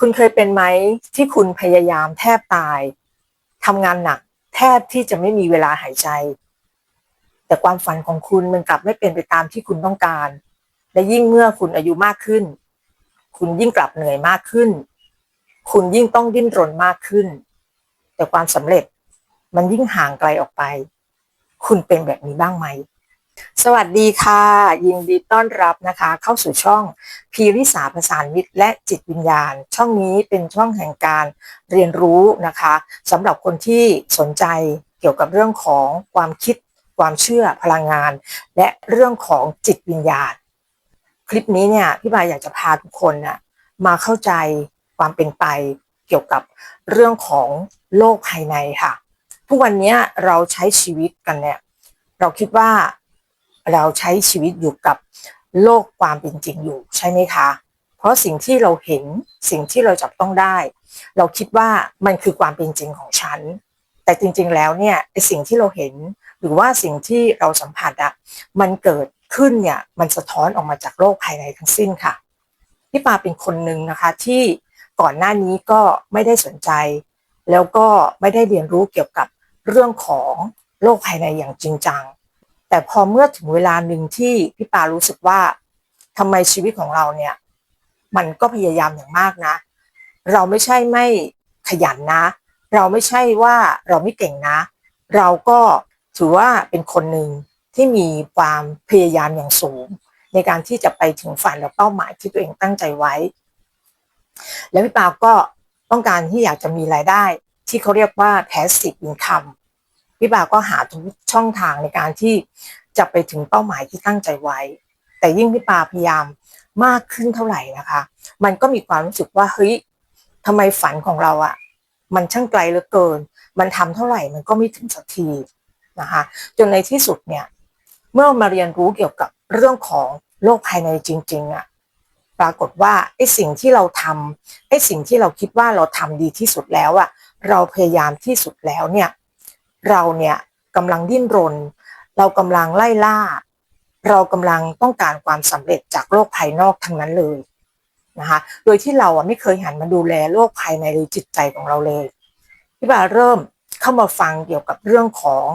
คุณเคยเป็นไหมที่คุณพยายามแทบตายทำงานหนัก แทบที่จะไม่มีเวลาหายใจ แต่ความฝันของคุณมันกลับไม่เป็นไปตามที่คุณต้องการ และยิ่งเมื่อคุณอายุมากขึ้น คุณยิ่งกลับเหนื่อยมากขึ้น คุณยิ่งต้องดิ้นรนมากขึ้น แต่ความสำเร็จมันยิ่งห่างไกลออกไป คุณเป็นแบบนี้บ้างไหม สวัสดีค่ะ ยินดีต้อนรับนะคะ เข้าสู่ช่องพีริสาประสานมิตรและจิตวิญญาณ ช่องนี้เป็นช่องแห่งการเรียนรู้นะคะสำหรับคนที่สนใจเกี่ยวกับเรื่องของความคิด ความเชื่อพลังงาน และเรื่องของจิตวิญญาณ คลิปนี้เนี่ยพี่บายอยากจะพาทุกคนน่ะมาเข้าใจความเป็นไปเกี่ยวกับเรื่องของโลกภายในค่ะ ทุกวันนี้เราใช้ชีวิตกันเนี่ยเราคิดว่า เราใช้ชีวิตอยู่กับโลกความเป็นจริงอยู่ใช่ไหมคะ เพราะสิ่งที่เราเห็นสิ่งที่เราจับต้องได้ เราคิดว่ามันคือความเป็นจริงของฉัน แต่จริงๆแล้วเนี่ยสิ่งที่เราเห็นหรือว่าสิ่งที่เราสัมผัสอะมันเกิดขึ้นเนี่ยมันสะท้อนออกมาจากโลกภายในทั้งสิ้นค่ะพี่ปาเป็นคนหนึ่งนะคะที่ก่อนหน้านี้ก็ไม่ได้สนใจ แล้วก็ไม่ได้เรียนรู้เกี่ยวกับเรื่องของโลกภายในอย่างจริงจัง แต่พอเมื่อถึงเวลาหนึ่งที่พี่ปารู้สึกว่าทำไมชีวิตของเราเนี่ย มันก็พยายามอย่างมากนะ เราไม่ใช่ไม่ขยันนะ เราไม่ใช่ว่าเราไม่เก่งนะ เราก็ถือว่าเป็นคนหนึ่งที่มีความพยายามอย่างสูง ในการที่จะไปถึงฝันและเป้าหมายที่ตัวเองตั้งใจไว้ แล้วพี่ปาก็ต้องการที่อยากจะมีรายได้ ที่เขาเรียกว่า passive income พี่ปาก็หาทุกช่องทางในการที่จะไปถึงเป้าหมายที่ตั้งใจไว้ แต่ยิ่งพี่ปาพยายามมากขึ้นเท่าไหร่นะคะ มันก็มีความรู้สึกว่าเฮ้ยทำไมฝันของเราอะมันช่างไกลเหลือเกิน มันทำเท่าไหร่มันก็ไม่ถึงสักทีนะคะ จนในที่สุดเนี่ย เมื่อมาเรียนรู้เกี่ยวกับเรื่องของโลกภายในจริงๆอะปรากฏว่าไอ้สิ่งที่เราทำไอ้สิ่งที่เราคิดว่าเราทำดีที่สุดแล้วอะเราพยายามที่สุดแล้วเนี่ย เราเนี่ยกำลังดิ้นรน เรากำลังไล่ล่า เรากำลังต้องการความสำเร็จจากโลกภายนอกทั้งนั้นเลยนะคะโดยที่เราอะไม่เคยหันมาดูแลโลกภายในหรือจิตใจของเราเลยพี่บาเริ่มเข้ามาฟังเกี่ยวกับเรื่องของ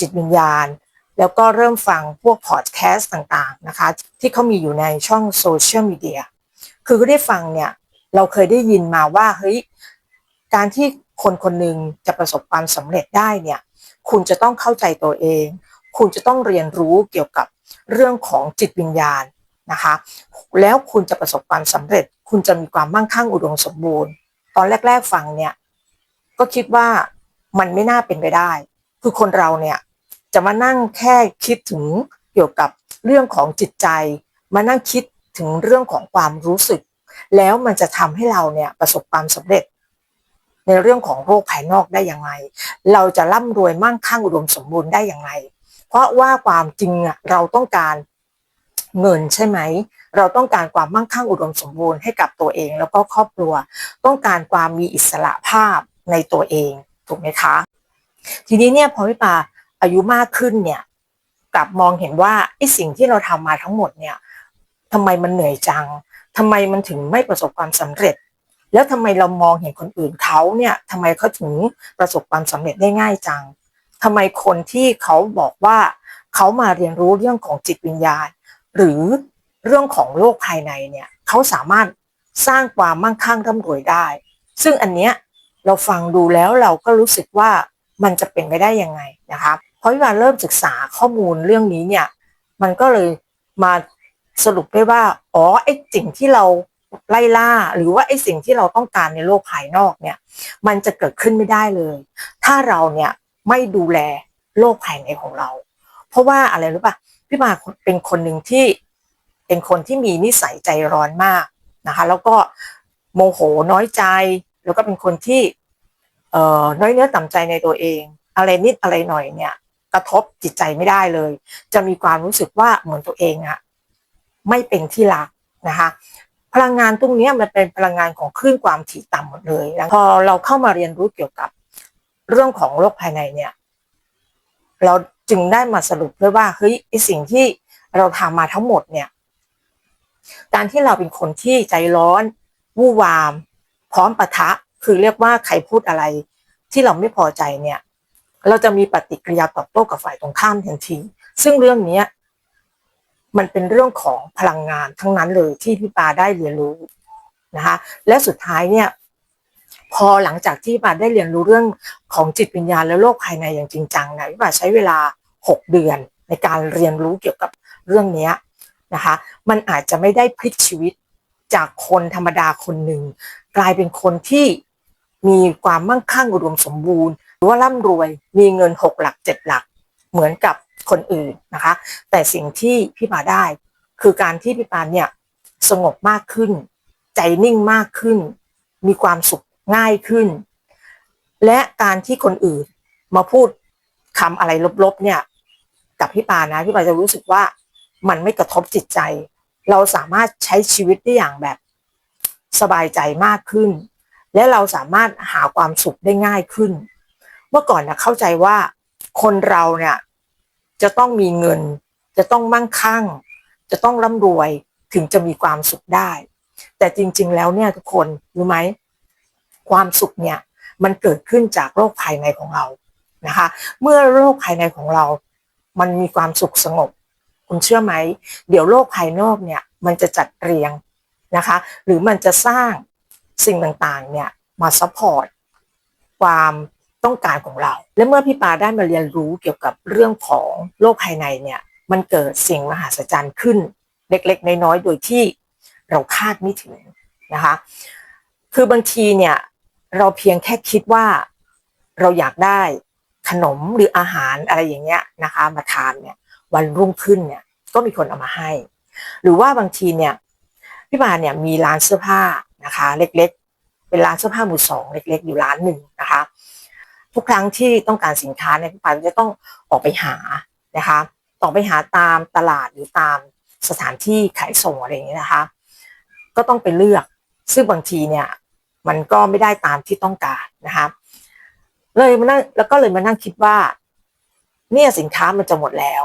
จิตวิญญาณ แล้วก็เริ่มฟังพวกพอดแคสต์ต่างๆนะคะที่เขามีอยู่ในช่องโซเชียลมีเดียคือก็ได้ฟังเนี่ยเราเคยได้ยินมาว่าเฮ้ยการที่ คนคนหนึ่งจะประสบความสำเร็จได้เนี่ย คุณจะต้องเข้าใจตัวเอง คุณจะต้องเรียนรู้เกี่ยวกับเรื่องของจิตวิญญาณนะคะ แล้วคุณจะประสบความสำเร็จ คุณจะมีความมั่งคั่งอุดมสมบูรณ์ ตอนแรก ๆฟังเนี่ย ก็คิดว่ามันไม่น่าเป็นไปได้ คือคนเราเนี่ยจะมานั่งแค่คิดถึงเกี่ยวกับเรื่องของจิตใจ มานั่งคิดถึงเรื่องของความรู้สึก แล้วมันจะทำให้เราเนี่ยประสบความสำเร็จ ในเรื่องของโรคภายนอกได้อยังไงเราจะร่ำรวยมั่งคั่งอุดมสมบูรณ์ได้อยังไงเพราะว่าความจริงอะเราต้องการเงินใช่ไหม เราต้องการความมั่งคั่งอุดมสมบูรณ์ให้กับตัวเอง แล้วก็ครอบครัว ต้องการความมีอิสระภาพในตัวเองถูกไหมคะ ทีนี้เนี่ยพอพี่ปาอายุมากขึ้นเนี่ยกลับมองเห็นว่าไอ้สิ่งที่เราทำมาทั้งหมดเนี่ยทำไมมันเหนื่อยจังทำไมมันถึงไม่ประสบความสำเร็จ แล้วทำไมเรามองเห็นคนอื่นเขาเนี่ยทำไมเขาถึงประสบความสำเร็จได้ง่ายจังทำไมคนที่เขาบอกว่าเขามาเรียนรู้เรื่องของจิตวิญญาณ หรือเรื่องของโลกภายในเนี่ยเขาสามารถสร้างความมั่งคั่งร่ำรวยได้ ซึ่งอันเนี้ยเราฟังดูแล้วเราก็รู้สึกว่ามันจะเป็นไปได้ยังไงนะคะเพราะว่าเริ่มศึกษาข้อมูลเรื่องนี้เนี่ย มันก็เลยมาสรุปได้ว่า อ๋อไอ้สิ่งที่เรา ไล่ล่าหรือว่าไอ้สิ่งที่เราต้องการในโลกภายนอกเนี่ย มันจะเกิดขึ้นไม่ได้เลย ถ้าเราเนี่ยไม่ดูแลโลกภายในของเรา เพราะว่าอะไรรู้ป่ะพี่มาเป็นคนหนึ่งที่เป็นคนที่มีนิสัยใจร้อนมากนะคะ แล้วก็โมโหน้อยใจ แล้วก็เป็นคนที่เอ่อน้อยเนื้อต่ำใจในตัวเอง อะไรนิดอะไรหน่อยเนี่ย กระทบจิตใจไม่ได้เลย จะมีความรู้สึกว่าเหมือนตัวเองอะไม่เป็นที่รักนะคะ พลังงานตรงนี้มันเป็นพลังงานของคลื่นความถี่ต่ำหมดเลยนะพอเราเข้ามาเรียนรู้เกี่ยวกับเรื่องของโลกภายในเนี่ย เราจึงได้มาสรุปด้วยว่าเฮ้ยไอสิ่งที่เราทำมาทั้งหมดเนี่ย การที่เราเป็นคนที่ใจร้อนวู่วาม พร้อมปะทะ คือเรียกว่าใครพูดอะไร ที่เราไม่พอใจเนี่ย เราจะมีปฏิกิริยาตอบโต้กับฝ่ายตรงข้ามทันที ซึ่งเรื่องนี้ มันเป็นเรื่องของพลังงานทั้งนั้นเลยที่พี่ปาได้เรียนรู้นะคะและสุดท้ายเนี่ยพอหลังจากที่ปาได้เรียนรู้เรื่องของจิตวิญญาณและโลกภายในอย่างจริงจังนะพี่ปาใช้เวลา 6 เดือนในการเรียนรู้เกี่ยวกับเรื่องนี้นะคะ มันอาจจะไม่ได้พลิกชีวิตจากคนธรรมดาคนหนึ่ง กลายเป็นคนที่มีความมั่งคั่งอุดมสมบูรณ์ หรือว่าร่ำรวยมีเงินหกหลักเจ็ดหลัก เหมือนกับ คนอื่นนะคะ แต่สิ่งที่พี่ปาได้ คือการที่พี่ปาเนี่ยสงบมากขึ้น ใจนิ่งมากขึ้น มีความสุขง่ายขึ้น และการที่คนอื่นมาพูดคำอะไรลบๆเนี่ยกับพี่ปานะพี่ปาจะรู้สึกว่ามันไม่กระทบจิตใจ เราสามารถใช้ชีวิตได้อย่างแบบสบายใจมากขึ้น และเราสามารถหาความสุขได้ง่ายขึ้น เมื่อก่อนนะเข้าใจว่าคนเราเนี่ย จะต้องมีเงิน จะต้องมั่งคั่ง จะต้องร่ำรวยถึงจะมีความสุขได้ แต่จริง ๆ แล้วเนี่ยทุกคนรู้ไหมความสุขเนี่ยมันเกิดขึ้นจากโรคภายในของเรานะคะ เมื่อโรคภายในของเรา มันมีความสุขสงบ คุณเชื่อไหม เดี๋ยวโลกภายนอกเนี่ยมันจะจัดเรียงนะคะ หรือมันจะสร้างสิ่งต่างๆเนี่ยมาซัพพอร์ตความ ต้องการของเรา และเมื่อพี่ปาได้มาเรียนรู้เกี่ยวกับเรื่องของโลกภายในเนี่ย มันเกิดสิ่งมหัศจรรย์ขึ้น เล็กๆ น้อยๆ โดยที่เราคาดไม่ถึงนะคะ คือบางทีเนี่ยเราเพียงแค่คิดว่าเราอยากได้ขนมหรืออาหารอะไรอย่างเงี้ยนะคะ มาทานเนี่ยวันรุ่งขึ้นเนี่ยก็มีคนเอามาให้ หรือว่าบางทีเนี่ยพี่บาเนี่ยมีร้านเสื้อผ้านะคะ เล็กๆ เป็นร้านเสื้อผ้ามือสองเล็ก ๆ อยู่ร้านหนึ่งนะคะ ทุกครั้งที่ต้องการสินค้าเนี่ยพี่ปาจะต้องออกไปหานะคะออกไปหาตามตลาดหรือตามสถานที่ขายส่งอะไรอย่างเงี้ยนะคะ ก็ต้องไปเลือกซึ่งบางทีเนี่ยมันก็ไม่ได้ตามที่ต้องการนะคะเลยมานั่งแล้วก็เลยมานั่งคิดว่า เนี่ยสินค้ามันจะหมดแล้ว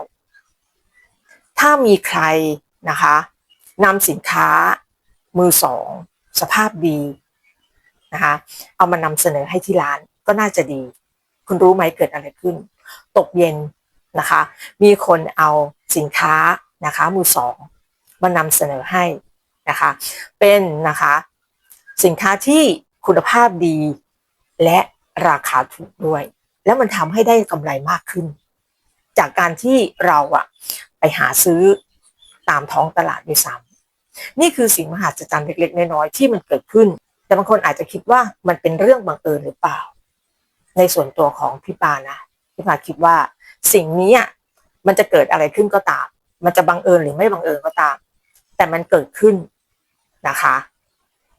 ถ้ามีใครนะคะนำสินค้ามือสอง สภาพดีนะคะเอามานำเสนอให้ที่ร้านก็น่าจะดี คุณรู้ไหมเกิดอะไรขึ้น ตกเย็นนะคะ มีคนเอาสินค้านะคะมือสองมานำเสนอให้นะคะ เป็นนะคะสินค้าที่คุณภาพดีและราคาถูกด้วย แล้วมันทำให้ได้กำไรมากขึ้น จากการที่เราอะไปหาซื้อตามท้องตลาดด้วยซ้ำนี่คือสิ่งมหัศจรรย์เล็กๆน้อยๆที่มันเกิดขึ้น แต่บางคนอาจจะคิดว่ามันเป็นเรื่องบังเอิญหรือเปล่า ในส่วนตัวของพี่ปานะพี่ปาคิดว่าสิ่งนี้มันจะเกิดอะไรขึ้นก็ตาม มันจะบังเอิญหรือไม่บังเอิญก็ตาม แต่มันเกิดขึ้นนะคะ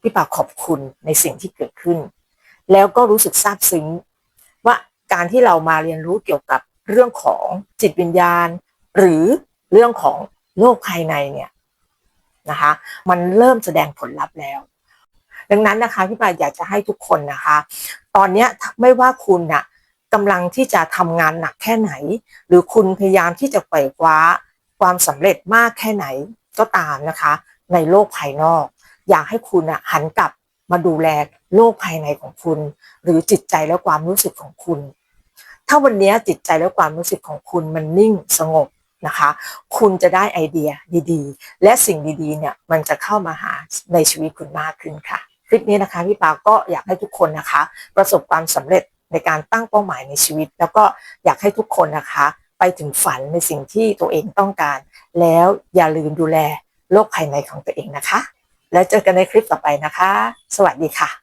พี่ปาขอบคุณในสิ่งที่เกิดขึ้น แล้วก็รู้สึกซาบซึ้งว่าการที่เรามาเรียนรู้เกี่ยวกับเรื่องของจิตวิญญาณ หรือเรื่องของโลกภายในเนี่ยนะคะ มันเริ่มแสดงผลลัพธ์แล้ว ดังนั้นนะคะพี่ปาอยากจะให้ทุกคนนะคะ ตอนนี้ไม่ว่าคุณน่ะกำลังที่จะทำงานหนักแค่ไหน หรือคุณพยายามที่จะไขว่คว้าความสำเร็จมากแค่ไหนก็ตามนะคะ ในโลกภายนอก อยากให้คุณอะหันกลับมาดูแลโลกภายในของคุณ หรือจิตใจและความรู้สึกของคุณ ถ้าวันนี้จิตใจและความรู้สึกของคุณมันนิ่งสงบนะคะ คุณจะได้ไอเดียดีๆ และสิ่งดีๆเนี่ยมันจะเข้ามาหาในชีวิตคุณมากขึ้นค่ะ ลิปนี้นะคะพี่ปาก็อยากให้ทุกคนนะคะ ประสบความสำเร็จในการตั้งเป้าหมายในชีวิต แล้วก็อยากให้ทุกคนนะคะ ไปถึงฝันในสิ่งที่ตัวเองต้องการ แล้วอย่าลืมดูแลโลกภายในของตัวเองนะคะ แล้วเจอกันในคลิปต่อไปนะคะ สวัสดีค่ะ